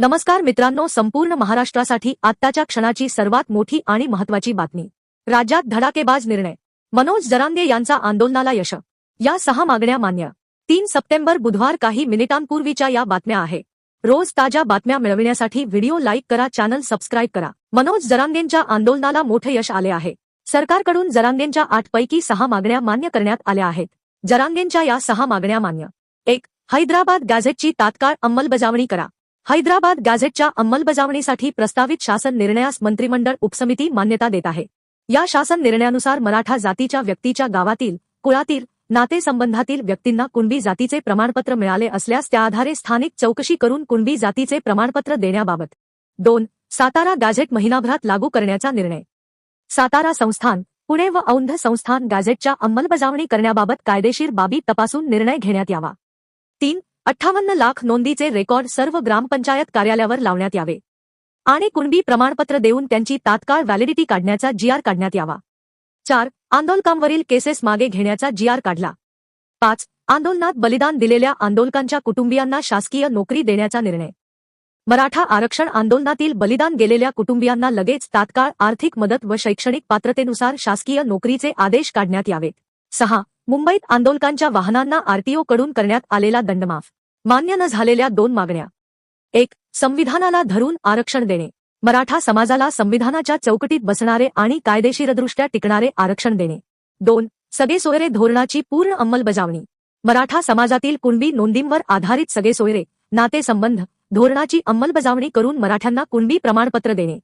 नमस्कार मित्रांनो संपूर्ण महाराष्ट्रासाठी आत्ताच्या क्षणाची सर्वात मोठी आणि महत्वाची बातमी. राज्यात धडाकेबाज निर्णय. मनोज जरांगे यांचा आंदोलनाला यश. या सहा मागण्या मान्य. तीन सप्टेंबर बुधवार काही मिनिटांपूर्वीच्या या बातम्या आहे. रोज ताज्या बातम्या मिळविण्यासाठी व्हिडिओ लाईक करा चॅनल सबस्क्राईब करा. मनोज जरांगेंच्या आंदोलनाला मोठे यश आले आहे. सरकारकडून जरांगेंच्या आठपैकी सहा मागण्या मान्य करण्यात आल्या आहेत. जरांगेंच्या या सहा मागण्या मान्य. एक हैदराबाद गॅझेटची तात्काळ अंमलबजावणी करा. हैदराबाद गॅझेटच्या अंमलबजावणीसाठी प्रस्तावित शासन निर्णयास मंत्रिमंडळ उपसमिती मान्यता देत आहे. या शासन निर्णयानुसार मराठा जातीच्या व्यक्तीच्या गावातील कुळातील नातेसंबंधातील व्यक्तींना कुणबी जातीचे प्रमाणपत्र मिळाले असल्यास त्या आधारे स्थानिक चौकशी करून कुणबी जातीचे प्रमाणपत्र देण्याबाबत. दोन सातारा गॅझेट महिनाभरात लागू करण्याचा निर्णय. सातारा संस्थान पुणे व औंध संस्थान गॅझेटच्या अंमलबजावणी करण्याबाबत कायदेशीर बाबी तपासून निर्णय घेण्यात यावा. तीन अठ्ठावन्न लाख नोंदीचे रेकॉर्ड सर्व ग्रामपंचायत कार्यालयावर लावण्यात यावे. आणि कुणबी प्रमाणपत्र देऊन त्यांची तात्काळ व्हॅलिडिटी काढण्याचा जीआर काढण्यात यावा. चार आंदोलकांवरील केसेस मागे घेण्याचा जीआर काढला. पाच आंदोलनात बलिदान दिलेल्या आंदोलकांच्या कुटुंबियांना शासकीय नोकरी देण्याचा निर्णय. मराठा आरक्षण आंदोलनातील बलिदान गेलेल्या कुटुंबियांना लगेच तात्काळ आर्थिक मदत व शैक्षणिक पात्रतेनुसार शासकीय नोकरीचे आदेश काढण्यात यावेत. सहा मुंबईत आंदोलकांच्या वाहनांना आरटीओ कडून करण्यात आलेला दंडमाफ. मान्य न झालेल्या दोन मागण्या. एक संविधानाला धरून आरक्षण देणे. मराठा समाजाला संविधानाच्या चौकटीत बसणारे आणि कायदेशीरदृष्ट्या टिकणारे आरक्षण देणे. दोन सगळे सोयरे धोरणाची पूर्ण अंमलबजावणी. मराठा समाजातील कुणबी नोंदींवर आधारित सगळे सोयरे नातेसंबंध धोरणाची अंमलबजावणी करून मराठ्यांना कुणबी प्रमाणपत्र देणे.